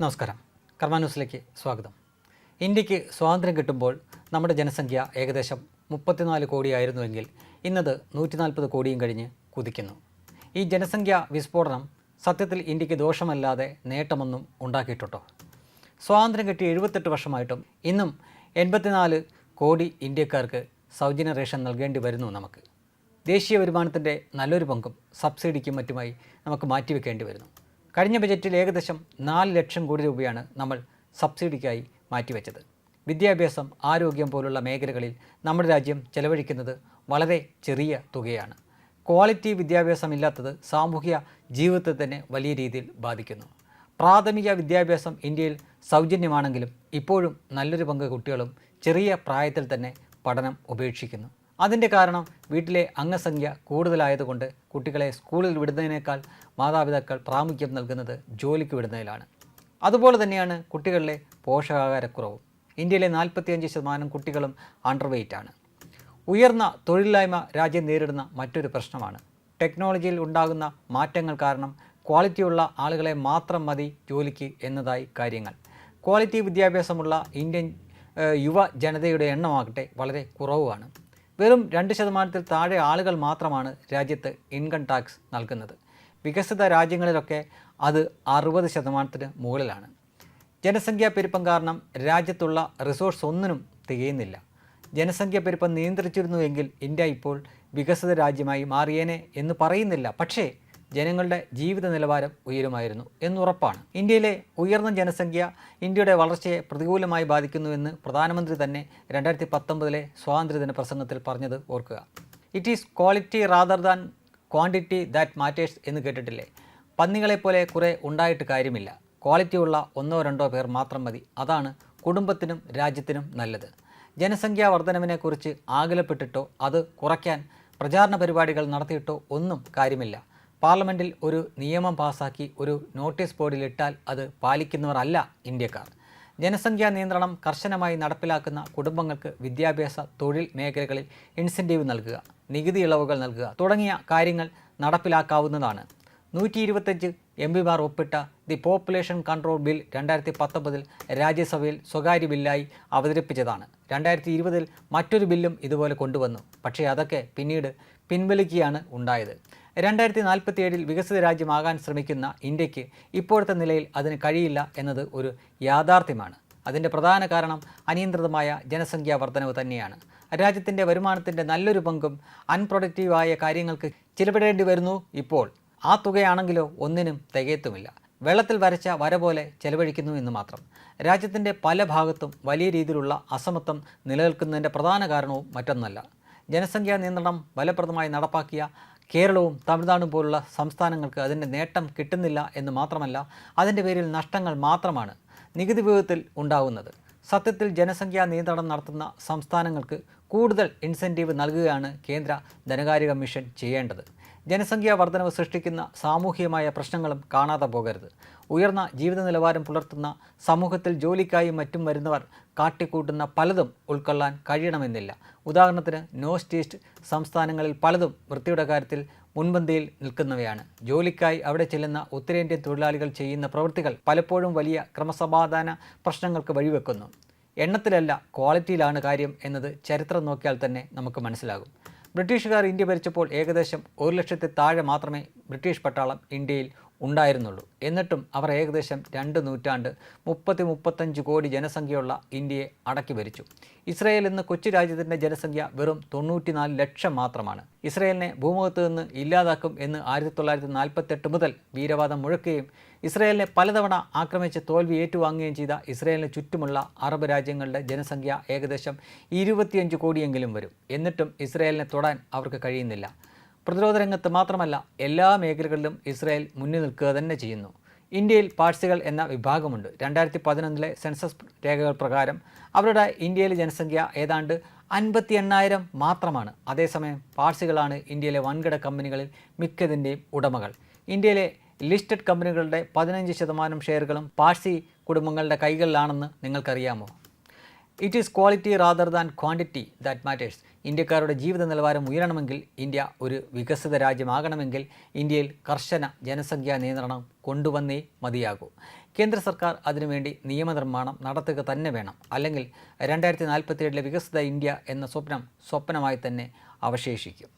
നമസ്കാരം. കർമ്മ ന്യൂസിലേക്ക് സ്വാഗതം. ഇന്ത്യയ്ക്ക് സ്വാതന്ത്ര്യം കിട്ടുമ്പോൾ നമ്മുടെ ജനസംഖ്യ ഏകദേശം മുപ്പത്തിനാല് കോടിയായിരുന്നുവെങ്കിൽ ഇന്നത് നൂറ്റി നാൽപ്പത് കോടിയും കഴിഞ്ഞ് കുതിക്കുന്നു. ഈ ജനസംഖ്യ വിസ്ഫോടനം സത്യത്തിൽ ഇന്ത്യയ്ക്ക് ദോഷമല്ലാതെ നേട്ടമൊന്നും ഉണ്ടാക്കിയിട്ടുണ്ടോ? സ്വാതന്ത്ര്യം കിട്ടി എഴുപത്തെട്ട് വർഷമായിട്ടും ഇന്നും എൺപത്തിനാല് കോടി ഇന്ത്യക്കാർക്ക് സൗജന്യ റേഷൻ നൽകേണ്ടി വരുന്നു നമുക്ക്. ദേശീയ വരുമാനത്തിന്റെ നല്ലൊരു പങ്കും സബ്സിഡിക്കും മറ്റുമായി നമുക്ക് മാറ്റിവെക്കേണ്ടി വരുന്നു. കഴിഞ്ഞ ബജറ്റിൽ ഏകദേശം നാല് ലക്ഷം കോടി രൂപയാണ് നമ്മൾ സബ്സിഡിക്കായി മാറ്റിവെച്ചത്. വിദ്യാഭ്യാസം ആരോഗ്യം പോലുള്ള മേഖലകളിൽ നമ്മുടെ രാജ്യം ചെലവഴിക്കുന്നത് വളരെ ചെറിയ തുകയാണ്. ക്വാളിറ്റി വിദ്യാഭ്യാസം ഇല്ലാത്തത് സാമൂഹിക ജീവിതത്തെ തന്നെ വലിയ രീതിയിൽ ബാധിക്കുന്നു. പ്രാഥമിക വിദ്യാഭ്യാസം ഇന്ത്യയിൽ സൗജന്യമാണെങ്കിലും ഇപ്പോഴും നല്ലൊരു പങ്ക് കുട്ടികളും ചെറിയ പ്രായത്തിൽ തന്നെ പഠനം ഉപേക്ഷിക്കുന്നു. അതിന്റെ കാരണം വീട്ടിലെ അംഗസംഖ്യ കൂടുതലായതുകൊണ്ട് കുട്ടികളെ സ്കൂളിൽ വിടുന്നതിനേക്കാൾ മാതാപിതാക്കൾ പ്രാമുഖ്യം നൽകുന്നത് ജോലിക്ക് വിടുന്നതിലാണ്. അതുപോലെ തന്നെയാണ് കുട്ടികളിലെ പോഷകാഹാരക്കുറവും. ഇന്ത്യയിലെ നാൽപ്പത്തിയഞ്ച് ശതമാനം കുട്ടികളും അണ്ടർ വെയ്റ്റ് ആണ്. ഉയർന്ന തൊഴിലില്ലായ്മ രാജ്യം നേരിടുന്ന മറ്റൊരു പ്രശ്നമാണ്. ടെക്നോളജിയിൽ ഉണ്ടാകുന്ന മാറ്റങ്ങൾ കാരണം ക്വാളിറ്റിയുള്ള ആളുകളെ മാത്രം മതി ജോലിക്ക് എന്നതായി കാര്യങ്ങൾ. ക്വാളിറ്റി വിദ്യാഭ്യാസമുള്ള ഇന്ത്യൻ യുവ ജനതയുടെ എണ്ണമാകട്ടെ വളരെ കുറവുമാണ്. വെറും രണ്ട് ശതമാനത്തിൽ താഴെ ആളുകൾ മാത്രമാണ് രാജ്യത്ത് ഇൻകം ടാക്സ് നൽകുന്നത്. വികസിത രാജ്യങ്ങളിലൊക്കെ അത് അറുപത് ശതമാനത്തിന് മുകളിലാണ്. ജനസംഖ്യാ പെരുപ്പം കാരണം രാജ്യത്തുള്ള റിസോഴ്സ് ഒന്നിനും തികയുന്നില്ല. ജനസംഖ്യാ പെരുപ്പം നിയന്ത്രിച്ചിരുന്നുവെങ്കിൽ ഇന്ത്യ ഇപ്പോൾ വികസിത രാജ്യമായി മാറിയേനെ എന്ന് പറയുന്നില്ല. പക്ഷേ ജനങ്ങളുടെ ജീവിത നിലവാരം ഉയരുമായിരുന്നു എന്നുറപ്പാണ് ഇന്ത്യയിലെ ഉയർന്ന ജനസംഖ്യ ഇന്ത്യയുടെ വളർച്ചയെ പ്രതികൂലമായി ബാധിക്കുന്നുവെന്ന് പ്രധാനമന്ത്രി തന്നെ രണ്ടായിരത്തി പത്തൊമ്പതിലെ സ്വാതന്ത്ര്യദിന പ്രസംഗത്തിൽ പറഞ്ഞത് ഓർക്കുക. It is quality rather than quantity that matters എന്ന് കേട്ടിട്ടില്ലേ? പന്നികളെപ്പോലെ കുറേ ഉണ്ടായിട്ട് കാര്യമില്ല. ക്വാളിറ്റിയുള്ള ഒന്നോ രണ്ടോ പേർ മാത്രം മതി. അതാണ് കുടുംബത്തിനും രാജ്യത്തിനും നല്ലത്. ജനസംഖ്യാ വർധനവിനെക്കുറിച്ച് ആകുലപ്പെട്ടിട്ടോ അത് കുറയ്ക്കാൻ പ്രചാരണ പരിപാടികൾ നടത്തിയിട്ടോ ഒന്നും കാര്യമില്ല. പാർലമെന്റിൽ ഒരു നിയമം പാസാക്കി ഒരു നോട്ടീസ് ബോർഡിൽ ഇട്ടാൽ അത് പാലിക്കുന്നവരല്ല ഇന്ത്യക്കാർ. ജനസംഖ്യാ നിയന്ത്രണം കർശനമായി നടപ്പിലാക്കുന്ന കുടുംബങ്ങൾക്ക് വിദ്യാഭ്യാസ തൊഴിൽ മേഖലകളിൽ ഇൻസെന്റീവ് നൽകുക നികുതി ഇളവുകൾ നൽകുക തുടങ്ങിയ കാര്യങ്ങൾ നടപ്പിലാക്കാവുന്നതാണ്. നൂറ്റി ഇരുപത്തഞ്ച് എം പിമാർ ഒപ്പിട്ട ദി പോപ്പുലേഷൻ കൺട്രോൾ ബിൽ രണ്ടായിരത്തി പത്തൊമ്പതിൽ രാജ്യസഭയിൽ സ്വകാര്യ ബില്ലായി അവതരിപ്പിച്ചതാണ്. രണ്ടായിരത്തി ഇരുപതിൽ മറ്റൊരു ബില്ലും ഇതുപോലെ കൊണ്ടുവന്നു. പക്ഷേ അതൊക്കെ പിന്നീട് പിൻവലിക്കുകയാണ് ഉണ്ടായത്. രണ്ടായിരത്തി നാൽപ്പത്തിയേഴിൽ വികസിത രാജ്യമാകാൻ ശ്രമിക്കുന്ന ഇന്ത്യയ്ക്ക് ഇപ്പോഴത്തെ നിലയിൽ അതിന് കഴിയില്ല എന്നത് ഒരു യാഥാർത്ഥ്യമാണ്. അതിന്റെ പ്രധാന കാരണം അനിയന്ത്രിതമായ ജനസംഖ്യാ വർധനവ് തന്നെയാണ്. രാജ്യത്തിന്റെ വരുമാനത്തിന്റെ നല്ലൊരു പങ്കും അൺപ്രൊഡക്റ്റീവായ കാര്യങ്ങൾക്ക് ചിലവിടേണ്ടി വരുന്നു ഇപ്പോൾ. ആ തുകയാണെങ്കിലോ ഒന്നിനും തികയത്തുമില്ല. വെള്ളത്തിൽ വരച്ച വര പോലെ ചെലവഴിക്കുന്നു എന്ന് മാത്രം. രാജ്യത്തിന്റെ പല ഭാഗത്തും വലിയ രീതിയിലുള്ള അസമത്വം നിലനിൽക്കുന്നതിന്റെ പ്രധാന കാരണവും മറ്റൊന്നല്ല. ജനസംഖ്യാ നിയന്ത്രണം ഫലപ്രദമായി നടപ്പാക്കിയ കേരളവും തമിഴ്നാടും പോലുള്ള സംസ്ഥാനങ്ങൾക്ക് അതിന്റെ നേട്ടം കിട്ടുന്നില്ല എന്ന് മാത്രമല്ല അതിന്റെ പേരിൽ നഷ്ടങ്ങൾ മാത്രമാണ് നികുതി വിഭവത്തിൽ ഉണ്ടാകുന്നത് സത്യത്തിൽ ജനസംഖ്യാ നിയന്ത്രണം നടത്തുന്ന സംസ്ഥാനങ്ങൾക്ക് കൂടുതൽ ഇൻസെന്റീവ് നൽകുകയാണ് കേന്ദ്ര ധനകാര്യ കമ്മീഷൻ ചെയ്യേണ്ടത്. ജനസംഖ്യാ വർധനവ് സൃഷ്ടിക്കുന്ന സാമൂഹികമായ പ്രശ്നങ്ങളും കാണാതെ പോകരുത്. ഉയർന്ന ജീവിത നിലവാരം പുലർത്തുന്ന സമൂഹത്തിൽ ജോലിക്കായി മറ്റും വരുന്നവർ കാട്ടിക്കൂട്ടുന്ന പലതും ഉൾക്കൊള്ളാൻ കഴിയണമെന്നില്ല. ഉദാഹരണത്തിന് നോർത്ത് ഈസ്റ്റ് സംസ്ഥാനങ്ങളിൽ പലതും വൃത്തിയുടെ കാര്യത്തിൽ മുൻപന്തിയിൽ നിൽക്കുന്നവയാണ്. ജോലിക്കായി അവിടെ ചെല്ലുന്ന ഉത്തരേന്ത്യൻ തൊഴിലാളികൾ ചെയ്യുന്ന പ്രവൃത്തികൾ പലപ്പോഴും വലിയ ക്രമസമാധാന പ്രശ്നങ്ങൾക്ക് വഴിവെക്കുന്നു. എണ്ണത്തിലല്ല ക്വാളിറ്റിയിലാണ് കാര്യം എന്നത് ചരിത്രം നോക്കിയാൽ തന്നെ നമുക്ക് മനസ്സിലാകും. ബ്രിട്ടീഷുകാർ ഇന്ത്യ ഭരിച്ചപ്പോൾ ഏകദേശം ഒരു ലക്ഷത്തി താഴെ മാത്രമേ ബ്രിട്ടീഷ് പട്ടാളം ഇന്ത്യയിൽ ഉണ്ടായിരുന്നുള്ളൂ. എന്നിട്ടും അവർ ഏകദേശം രണ്ട് നൂറ്റാണ്ട് മുപ്പത്തി മുപ്പത്തഞ്ച് കോടി ജനസംഖ്യയുള്ള ഇന്ത്യയെ അടക്കി ഭരിച്ചു. ഇസ്രയേൽ ഇന്ന് കൊച്ചു രാജ്യത്തിന്റെ ജനസംഖ്യ വെറും തൊണ്ണൂറ്റിനാല് ലക്ഷം മാത്രമാണ്. ഇസ്രയേലിനെ ഭൂമുഖത്ത് നിന്ന് ഇല്ലാതാക്കും എന്ന് ആയിരത്തി തൊള്ളായിരത്തി നാൽപ്പത്തെട്ട് മുതൽ വീരവാദം മുഴക്കുകയും ഇസ്രയേലിനെ പലതവണ ആക്രമിച്ച് തോൽവി ഏറ്റുവാങ്ങുകയും ചെയ്ത ഇസ്രയേലിന് ചുറ്റുമുള്ള അറബ് രാജ്യങ്ങളുടെ ജനസംഖ്യ ഏകദേശം ഇരുപത്തിയഞ്ച് കോടിയെങ്കിലും വരും. എന്നിട്ടും ഇസ്രയേലിനെ തൊടാൻ അവർക്ക് കഴിയുന്നില്ല. പ്രതിരോധ രംഗത്ത് മാത്രമല്ല എല്ലാ മേഖലകളിലും ഇസ്രായേൽ മുന്നിൽ നിൽക്കുക തന്നെ ചെയ്യുന്നു. ഇന്ത്യയിൽ പാഴ്സികൾ എന്ന വിഭാഗമുണ്ട്. രണ്ടായിരത്തി പതിനൊന്നിലെ സെൻസസ് രേഖകൾ പ്രകാരം അവരുടെ ഇന്ത്യയിലെ ജനസംഖ്യ ഏതാണ്ട് അൻപത്തി എണ്ണായിരം മാത്രമാണ്. അതേസമയം പാഴ്സികളാണ് ഇന്ത്യയിലെ വൻകിട കമ്പനികളിൽ മിക്കതിന്റെയും ഉടമകൾ. ഇന്ത്യയിലെ ലിസ്റ്റഡ് കമ്പനികളുടെ പതിനഞ്ച് ശതമാനം ഷെയറുകളും പാഴ്സി കുടുംബങ്ങളുടെ കൈകളിലാണെന്ന് നിങ്ങൾക്കറിയാമോ? It is quality rather than quantity that matters ഇന്ത്യക്കാരുടെ ജീവിത നിലവാരം ഉയരണമെങ്കിൽ ഇന്ത്യ ഒരു വികസിത രാജ്യമാകണമെങ്കിൽ ഇന്ത്യയിൽ കർശന ജനസംഖ്യാ നിയന്ത്രണം കൊണ്ടുവന്നേ മതിയാകൂ. കേന്ദ്ര സർക്കാർ അതിനുവേണ്ടി നിയമനിർമ്മാണം നടത്തുക തന്നെ വേണം. അല്ലെങ്കിൽ രണ്ടായിരത്തി നാൽപ്പത്തിയേഴിലെ വികസിത ഇന്ത്യ എന്ന സ്വപ്നം സ്വപ്നമായി തന്നെ അവശേഷിക്കും.